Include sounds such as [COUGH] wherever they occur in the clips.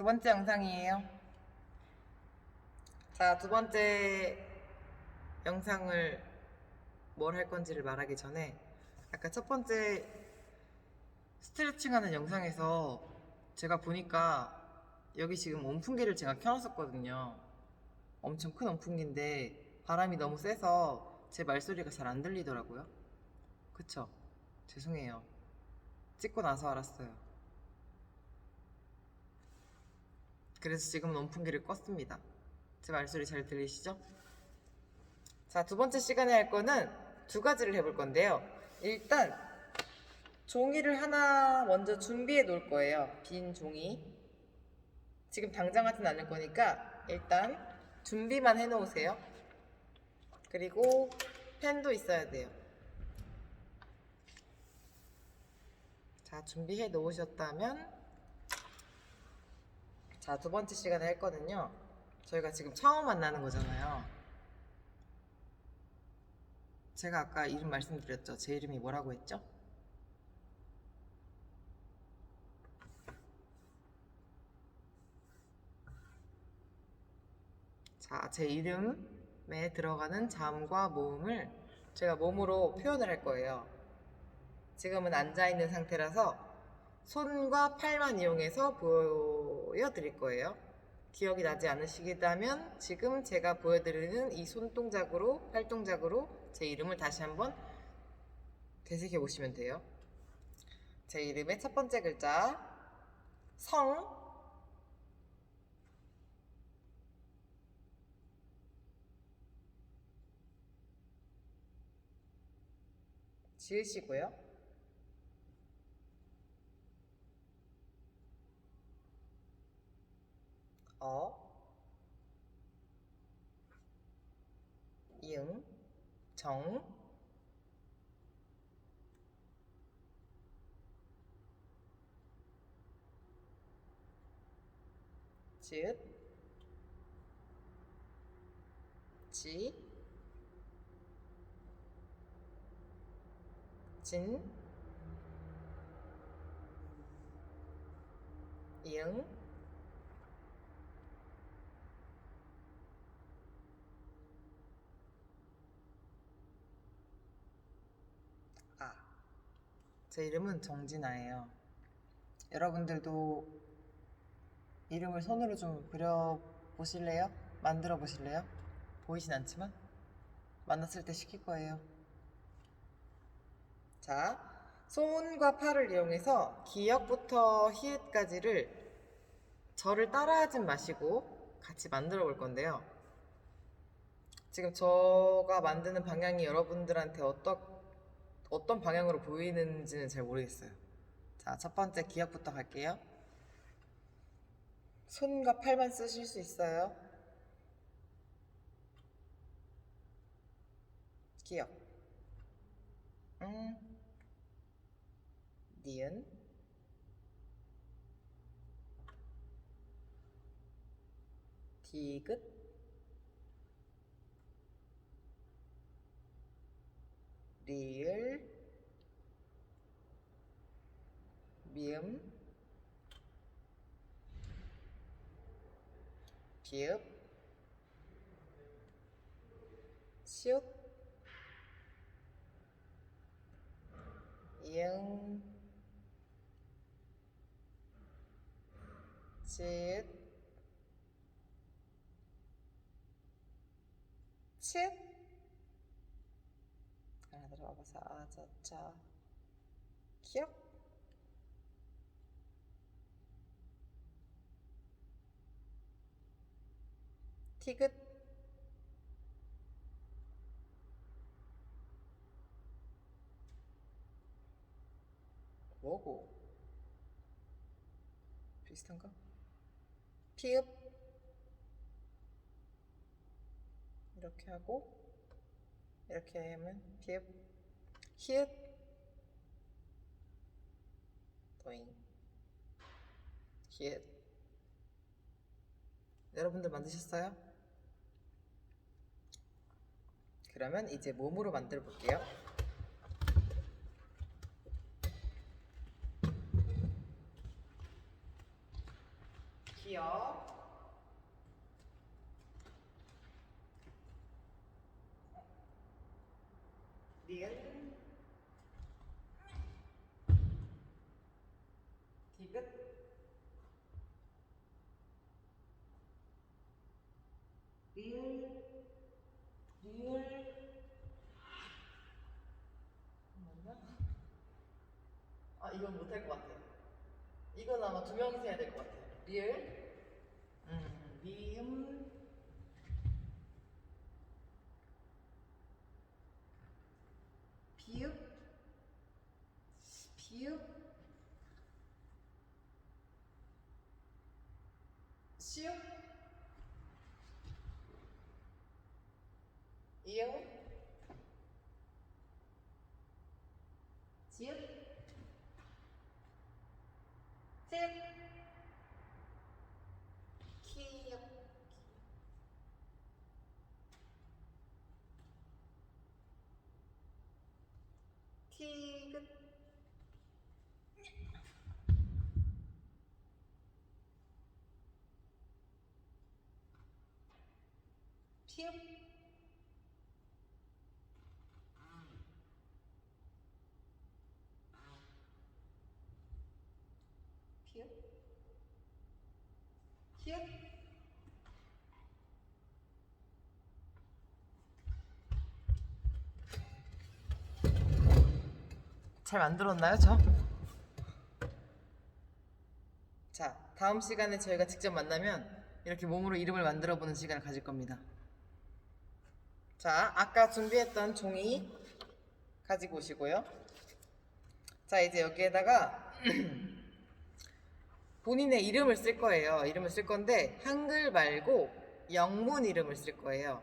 두 번째 영상이에요. 자, 두 번째 영상을 뭘 할 건지를 말하기 전에 아까 첫 번째 스트레칭 하는 영상에서 제가 보니까 여기 지금 온풍기를 제가 켜놨었거든요. 엄청 큰 온풍기인데 바람이 너무 세서 제 말소리가 잘 안 들리더라고요. 그쵸? 죄송해요. 찍고 나서 알았어요. 그래서 지금은 온풍기를 껐습니다. 제 말소리 잘 들리시죠? 자, 두 번째 시간에 할 거는 두 가지를 해볼 건데요. 일단, 종이를 하나 먼저 준비해 놓을 거예요. 빈 종이. 지금 당장 하진 않을 거니까, 일단, 준비만 해 놓으세요. 그리고, 펜도 있어야 돼요. 자, 준비해 놓으셨다면, 자, 두 번째 시간에 할 거는요. 저희가 지금 처음 만나는 거잖아요. 제가 아까 이름 말씀드렸죠. 제 이름이 뭐라고 했죠? 자, 제 이름에 들어가는 잠과 모음을 제가 몸으로 표현을 할 거예요. 지금은 앉아 있는 상태라서 손과 팔만 이용해서 보여 드릴 거예요. 기억이 나지 않으시겠다면 지금 제가 보여드리는 이 손동작으로 팔동작으로 제 이름을 다시 한번 되새겨 보시면 돼요. 제 이름의 첫 번째 글자 성 지으시고요. 어, 이응, 정, 즉, 지, 진, 이응, 아, 제 이름은 정진아예요. 여러분들도 이름을 손으로 좀 그려 보실래요? 만들어 보실래요? 보이진 않지만 만났을 때 시킬 거예요. 자, 손과 팔을 이용해서 기역부터 히읗까지를 저를 따라하진 마시고 같이 만들어 볼 건데요. 지금 저가 만드는 방향이 여러분들한테 어떤 어떤 방향으로 보이는지는 잘 모르겠어요. 자, 첫 번째 기억부터 갈게요. 손과 팔만 쓰실 수 있어요. 기억. 음. 니은. 디귿. 리을. 미음. 비읍. 시옷. 이응. 짓. 칫. 하나 들어가봐서 아자자. 기억. 티귿. 뭐고? 비슷한가? 피읍 이렇게 하고 이렇게 하면 피읍 히읗 도잉 히읗 여러분들 만드셨어요? 그러면 이제 몸으로 만들어 볼게요. 기억. 니은 디귿 리을 리을 맞나? 아 이건 못할 것 같아. 이건 아마 두 명이서 해야 될 것 같아. 리을 음, 리음 비읍 비읍 시읍 이응 지읒 읒키읔 티귿 피읍 피읍 히읗 잘 만들었나요, 저? 자, 다음 시간에 저희가 직접 만나면 이렇게 몸으로 이름을 만들어 보는 시간을 가질 겁니다. 자, 아까 준비했던 종이 가지고 오시고요. 자, 이제 여기에다가 [CLEARS THROAT] 본인의 이름을 쓸 거예요. 이름을 쓸 건데 한글 말고 영문 이름을 쓸 거예요.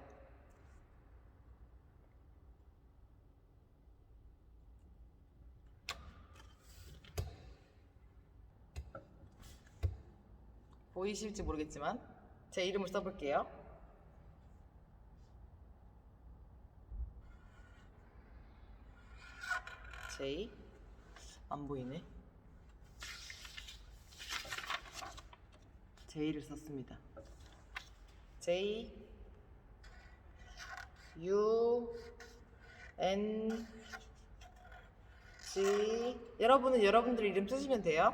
보이실지 모르겠지만 제 이름을 써볼게요. J 안 보이네. J를 썼습니다. J U N G 여러분은 여러분들 이름 쓰시면 돼요.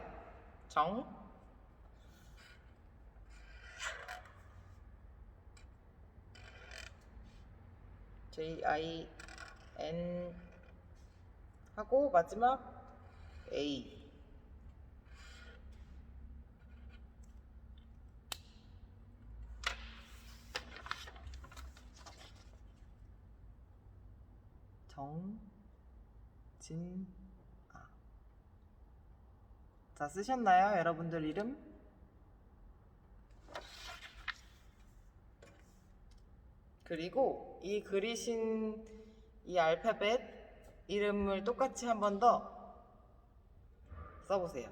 정 J I N 하고 마지막 A. 정진아. 자 쓰셨나요? 여러분들 이름? 그리고 이 그리신 이 알파벳 이름을 똑같이 한 번 더 써보세요.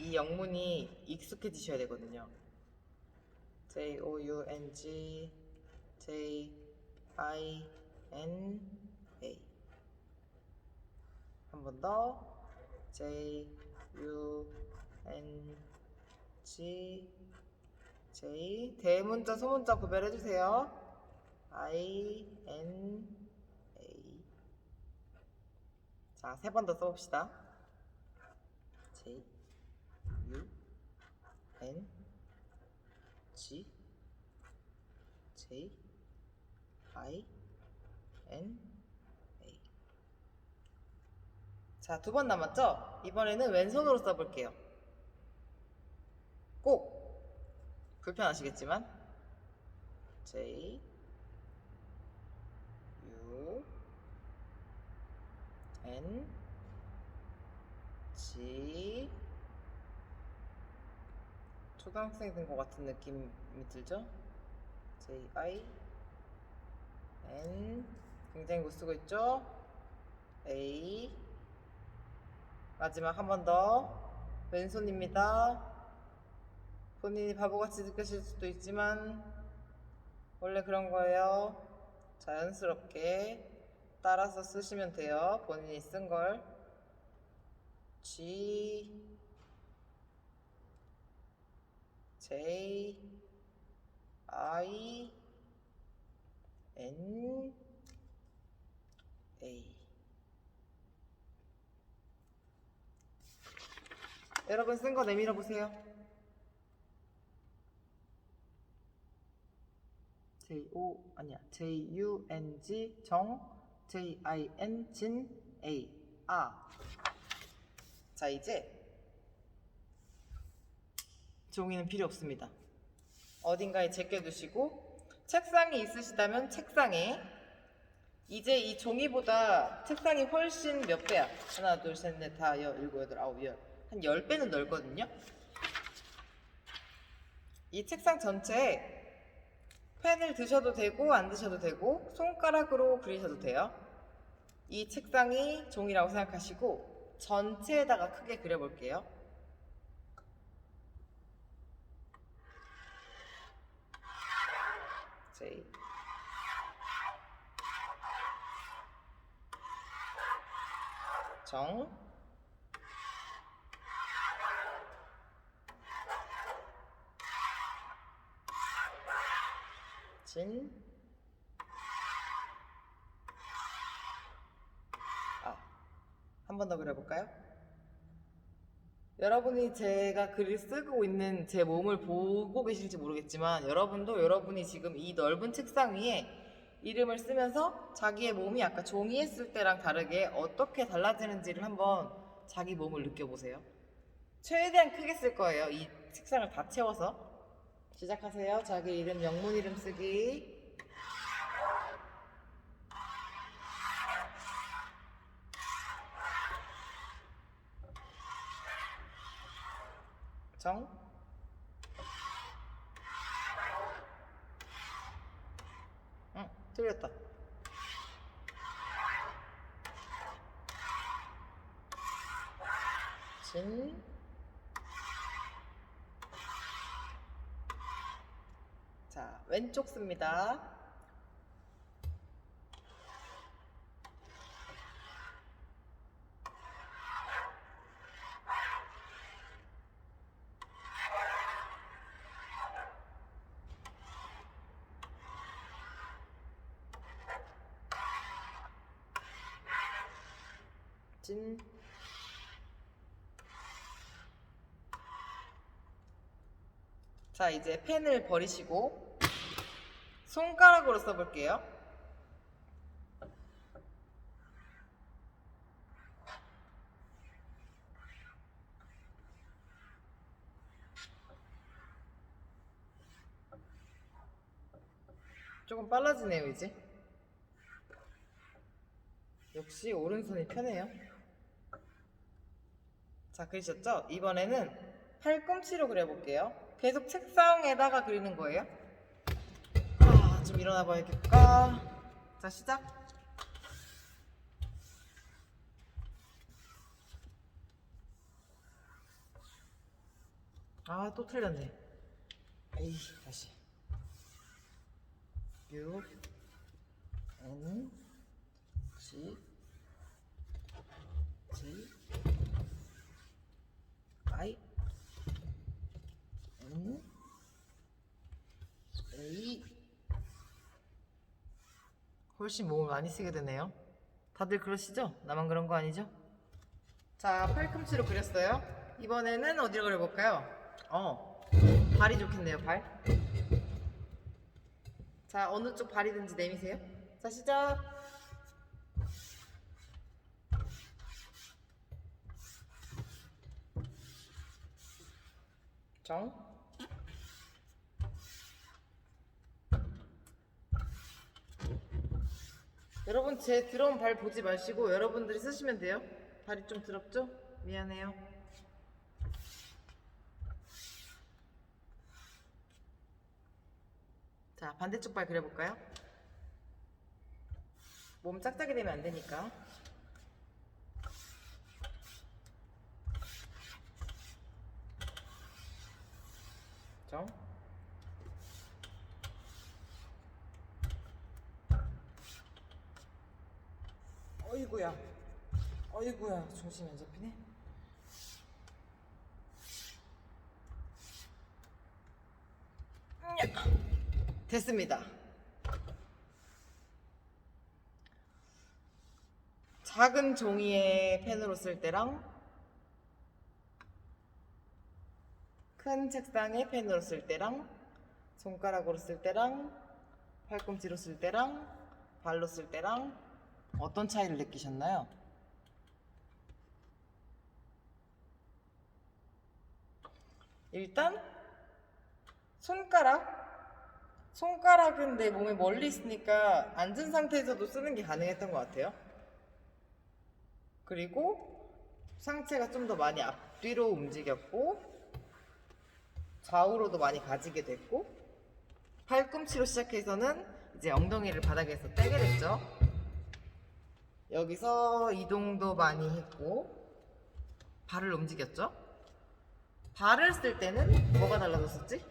이 영문이 익숙해지셔야 되거든요. J O U N G J I N A 한 번 더 J U N G J 대문자 소문자 구별해 주세요. I N A 자, 세 번 더 써봅시다. J U N G J I N A 자, 두 번 남았죠? 이번에는 왼손으로 써볼게요. 꼭 불편하시겠지만. J. U. N. G. 초등학생 된 것 같은 느낌이 들죠? J I. N. 굉장히 못 쓰고 있죠? A. 마지막 한 번 더. 왼손입니다. 본인이 바보같이 느끼실 수도 있지만 원래 그런 거예요. 자연스럽게 따라서 쓰시면 돼요. 본인이 쓴 걸. G J I N A 여러분 쓴 거 내밀어 보세요. J O 아니야 J U N G 정 J I N 진 A 아. 자 이제 종이는 필요 없습니다. 어딘가에 제껴두시고 책상이 있으시다면 책상에 이제 이 종이보다 책상이 훨씬 몇 배야? 하나, 둘, 셋, 넷, 다, 여, 일곱, 여덟, 아홉, 열. 한 열배는 넓거든요? 이 책상 전체에 펜을 드셔도 되고, 안 드셔도 되고, 손가락으로 그리셔도 돼요. 이 책상이 종이라고 생각하시고, 전체에다가 크게 그려볼게요. J. 정. 진. 아. 한 번 더 그려볼까요? 여러분이 제가 글을 쓰고 있는 제 몸을 보고 계실지 모르겠지만 여러분도 여러분이 지금 이 넓은 책상 위에 이름을 쓰면서 자기의 몸이 아까 종이에 쓸 때랑 다르게 어떻게 달라지는지를 한번 자기 몸을 느껴보세요. 최대한 크게 쓸 거예요. 이 책상을 다 채워서. 시작하세요. 자기 이름, 영문 이름 쓰기. 정. 응, 틀렸다. 진. 자, 왼쪽 씁니다. 진. 자, 이제 펜을 버리시고 손가락으로 써볼게요. 조금 빨라지네요, 이제. 역시 오른손이 편해요. 자, 그리셨죠? 이번에는 팔꿈치로 그려볼게요. 계속 책상에다가 그리는 거예요. 아, 좀 일어나 봐야겠다. 자, 시작. 아, 또 틀렸네. 에이, 다시. 6, N, G, G, I, N, A. 훨씬 몸을 많이 쓰게 되네요. 다들 그러시죠? 나만 그런 거 아니죠? 자, 팔꿈치로 그렸어요. 이번에는 어디로 그려볼까요? 어, 발이 좋겠네요, 발. 자, 어느 쪽 발이든지 내미세요. 자, 시작. 정. 여러분 제 들어온 발 보지 마시고 여러분들이 쓰시면 돼요. 발이 좀 더럽죠? 미안해요. 자 반대쪽 발 그려볼까요? 몸 짝짝이 되면 안 되니까. 정. 어이구야. 어이구야. 중심이 안 잡히네. 됐습니다. 작은 종이에 펜으로 쓸 때랑 큰 책상에 펜으로 쓸 때랑 손가락으로 쓸 때랑 팔꿈치로 쓸 때랑 발로 쓸 때랑 어떤 차이를 느끼셨나요? 일단 손가락 손가락은 내 몸에 멀리 있으니까 앉은 상태에서도 쓰는 게 가능했던 것 같아요. 그리고 상체가 좀 더 많이 앞뒤로 움직였고 좌우로도 많이 가지게 됐고 팔꿈치로 시작해서는 이제 엉덩이를 바닥에서 떼게 됐죠. 여기서 이동도 많이 했고 발을 움직였죠. 발을 쓸 때는 뭐가 달라졌었지?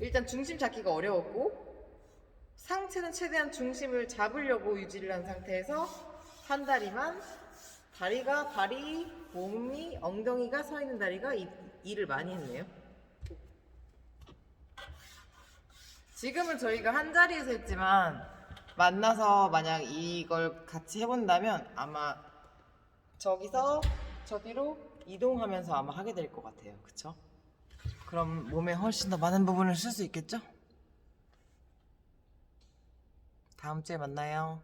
일단 중심 잡기가 어려웠고 상체는 최대한 중심을 잡으려고 유지를 한 상태에서 한 다리만 다리가 발이 몸이 엉덩이가 서 있는 다리가 이, 일을 많이 했네요. 지금은 저희가 한 자리에서 했지만 만나서 만약 이걸 같이 해본다면 아마 저기서 저 뒤로 이동하면서 아마 하게 될 것 같아요. 그쵸? 그럼 몸에 훨씬 더 많은 부분을 쓸 수 있겠죠? 다음 주에 만나요.